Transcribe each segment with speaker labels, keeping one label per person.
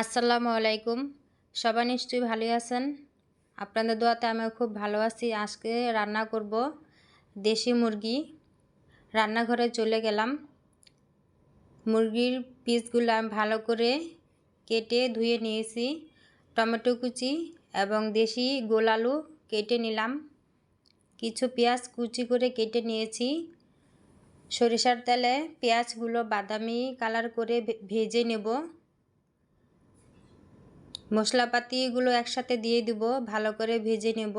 Speaker 1: আসসালামু আলাইকুম। সবাই নিশ্চয়ই ভালোই আছেন। আপনাদের দোয়াতে আমিও খুব ভালো আছি। আজকে রান্না করব দেশি মুরগি। রান্নাঘরে চলে গেলাম। মুরগির পিসগুলো আমি ভালো করে কেটে ধুয়ে নিয়েছি। টমেটো কুচি এবং দেশি গোল আলু কেটে নিলাম। কিছু পেঁয়াজ কুচি করে কেটে নিয়েছি। সরিষার তেলে পেঁয়াজগুলো বাদামি কালার করে ভেজে নেব। মশলাপাতিগুলো একসাথে দিয়ে দিব, ভালো করে ভেজে নেব।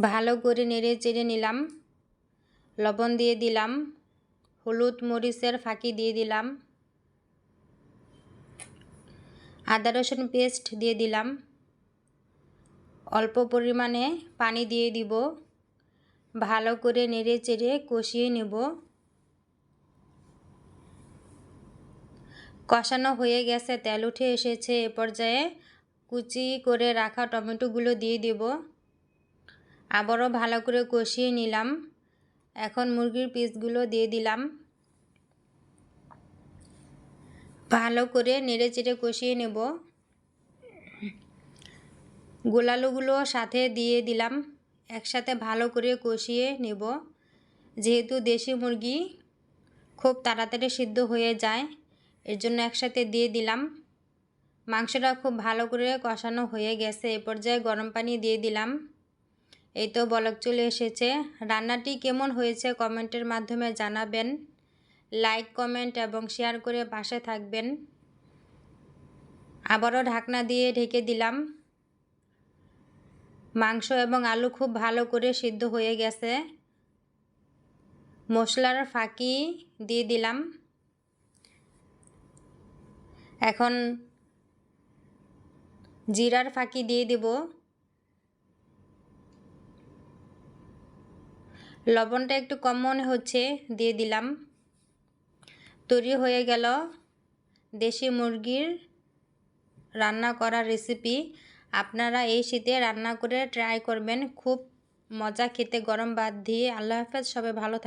Speaker 1: ভালো করে নেড়ে চেড়ে নিলাম। লবণ দিয়ে দিলাম। হলুদ মরিচের ফাঁকি দিয়ে দিলাম। আদা রসুন পেস্ট দিয়ে দিলাম। অল্প পরিমাণে পানি দিয়ে দিব। ভালো করে নেড়ে চেড়ে কষিয়ে নেব। কষানো হয়ে গেছে, তেল উঠে এসেছে। এ পর্যায়ে কুচি করে রাখা টমেটোগুলো দিয়ে দেব। আবারও ভালো করে কষিয়ে নিলাম। এখন মুরগির পিসগুলো দিয়ে দিলাম। ভালো করে নেড়ে চেড়ে কষিয়ে নেব। গোলালুগুলো সাথে দিয়ে দিলাম। একসাথে ভালো করে কষিয়ে নেব। যেহেতু দেশি মুরগি, খুব তাড়াতাড়ি সিদ্ধ হয়ে যায়। এর জন্য একসাথে দিয়ে দিলাম। মাংসটা খুব ভালো করে কষানো হয়ে গেছে। এ পর্যায়ে গরম পানি দিয়ে দিলাম। এই তো বলক চলে এসেছে। রান্নাটি কেমন হয়েছে কমেন্টের মাধ্যমে জানাবেন। লাইক, কমেন্ট এবং শেয়ার করে পাশে থাকবেন। আবারও ঢাকনা দিয়ে ঢেকে দিলাম। মাংস এবং আলু খুব ভালো করে সিদ্ধ হয়ে গেছে। মশলার ফাঁকি দিয়ে দিলাম। এখন জিরার ফাঁকি দিয়ে দেব। লবণটা একটু কম মনে হচ্ছে, দিয়ে দিলাম। তৈরি হয়ে গেল দেশি মুরগির রান্না করা রেসিপি আপনারা এই শীতে রান্না করে ট্রাই করবেন। খুব মজা খেতে, গরম ভাত দিয়ে। আল্লাহ হাফেজ, সবাই ভালো থাকবে